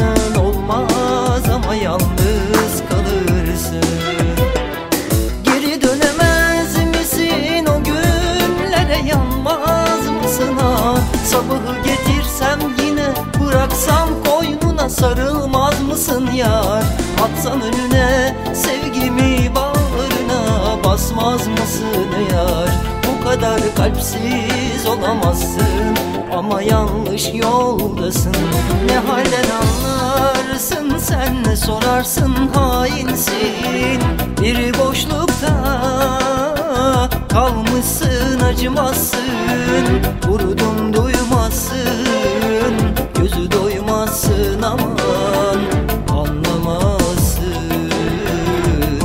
Olsan olmaz ama yalnız kalırsın. Geri dönemez misin o günlere yanmaz mısın ha Sabahı getirsem yine bıraksam koynuna sarılmaz mısın yar? Atsan önüne sevgimi bağrına basmaz mısın yar? Bu kadar kalpsiz olamazsın. Ama yanlış yoldasın. Ne halden anlarsın sen ne sorarsın hainsin. Bir boşlukta kalmışsın acımazsın Vurdun duymazsın Gözü doymazsın aman. Anlamazsın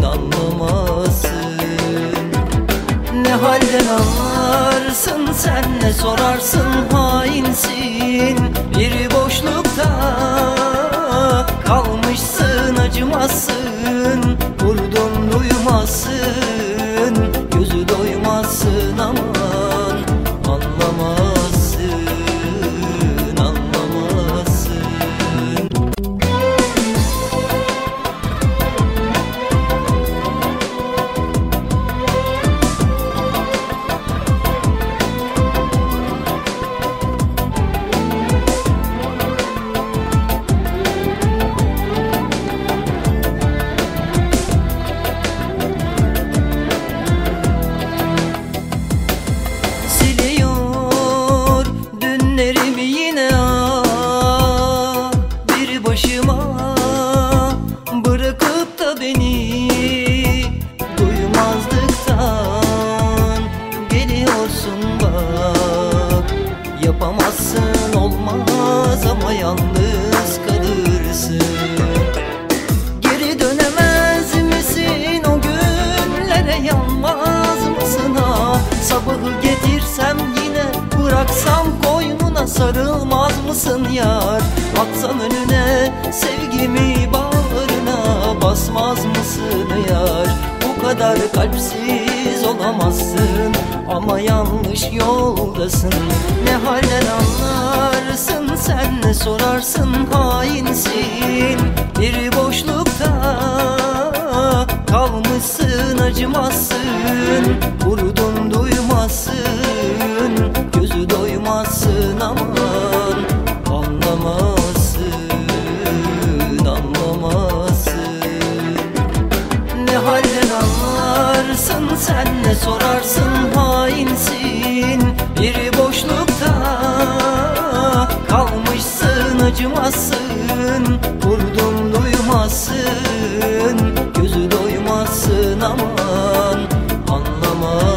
Anlamazsın. Ne halden anlarsın sen ne sorarsın hainsin Bir boşlukta kalmışsın acımazsın bak Yapamazsın olmaz ama yalnız kalırsın. Geri dönemez misin o günlere? Yanmaz mısın ha Sabahı getirsem yine bıraksam koynuna sarılmaz mısın yar? Atsan önüne sevgimi bağrına basmaz mısın yar kadar kalpsiz olamazsın. Ama yanlış yoldasın. Ne halden anlarsın sen ne sorarsın hainsin. Bir boşlukta kalmışsın acımazsın Vurdun sen ne sorarsın hainsin? Bir boşlukta kalmışsın acımazsın Vurdum duymazsın gözü doymazsın aman anlamaz